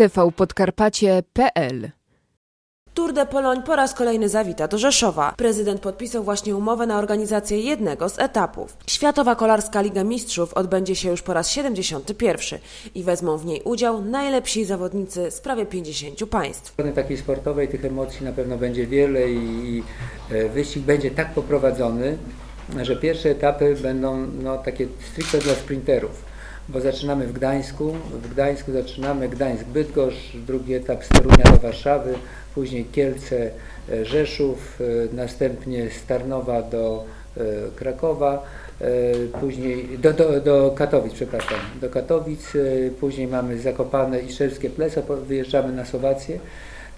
tvpodkarpacie.pl Tour de Poloń po raz kolejny zawita do Rzeszowa. Prezydent podpisał właśnie umowę na organizację jednego z etapów. Światowa Kolarska Liga Mistrzów odbędzie się już po raz 71 i wezmą w niej udział najlepsi zawodnicy z prawie 50 państw. strony takiej sportowej tych emocji na pewno będzie wiele i, i e, wyścig będzie tak poprowadzony, że pierwsze etapy będą no, takie stricte dla sprinterów. Bo zaczynamy w Gdańsku, w Gdańsku zaczynamy Gdańsk-Bydgoszcz, drugi etap z Torunia do Warszawy, później Kielce, e, e, następnie z Tarnowa do e, Krakowa, później do, do, do Katowic, przepraszam, do Katowic, później mamy Zakopane i Szczerskie Pleso, wyjeżdżamy na Słowację,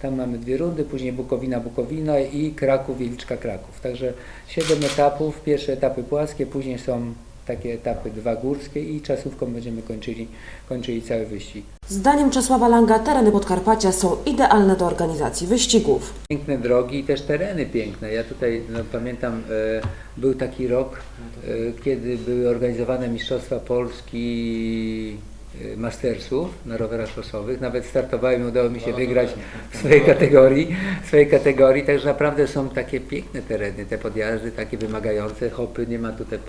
tam mamy dwie rundy, później Bukowina, Bukowina i Kraków, Wieliczka, Kraków. Także siedem etapów, pierwsze etapy płaskie, później są takie etapy dwa górskie i czasówką będziemy kończyli, kończyli cały wyścig. Zdaniem Czesława Langa tereny Podkarpacia są idealne do organizacji wyścigów. Piękne drogi i też tereny piękne. Ja tutaj no, pamiętam, e, był taki rok, e, kiedy były organizowane Mistrzostwa Polski Mastersów na rowerach crossowych. Nawet startowałem i udało mi się wygrać w swojej kategorii, w swojej kategorii. Także naprawdę są takie piękne tereny, te podjazdy takie wymagające. Hopy nie ma tutaj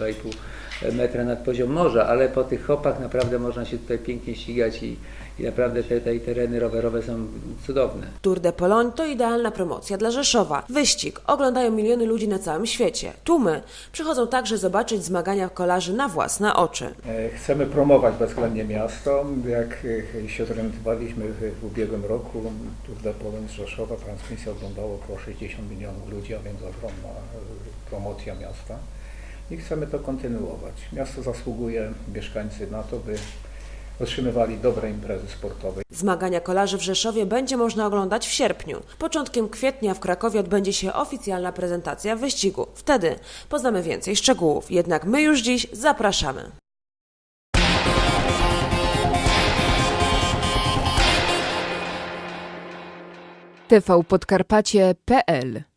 2,5 metra nad poziom morza, ale po tych hopach naprawdę można się tutaj pięknie ścigać i, i naprawdę te, te tereny rowerowe są cudowne. Tour de Poloń to idealna promocja dla Rzeszowa. Wyścig oglądają miliony ludzi na całym świecie. Tłumy przychodzą także zobaczyć zmagania kolarzy na własne oczy. E, Chcemy promować bezwzględnie miasto. Jak e, się zorientowaliśmy w, w ubiegłym roku, Tour de Pologne z Rzeszowa, transmisja oglądało około 60 milionów ludzi, a więc ogromna e, promocja miasta. I chcemy to kontynuować. Miasto zasługuje, mieszkańcy na to, by otrzymywali dobre imprezy sportowe. Zmagania kolarzy w Rzeszowie będzie można oglądać w sierpniu. Początkiem kwietnia w Krakowie odbędzie się oficjalna prezentacja wyścigu. Wtedy poznamy więcej szczegółów. Jednak my już dziś zapraszamy. tvpodkarpacie.pl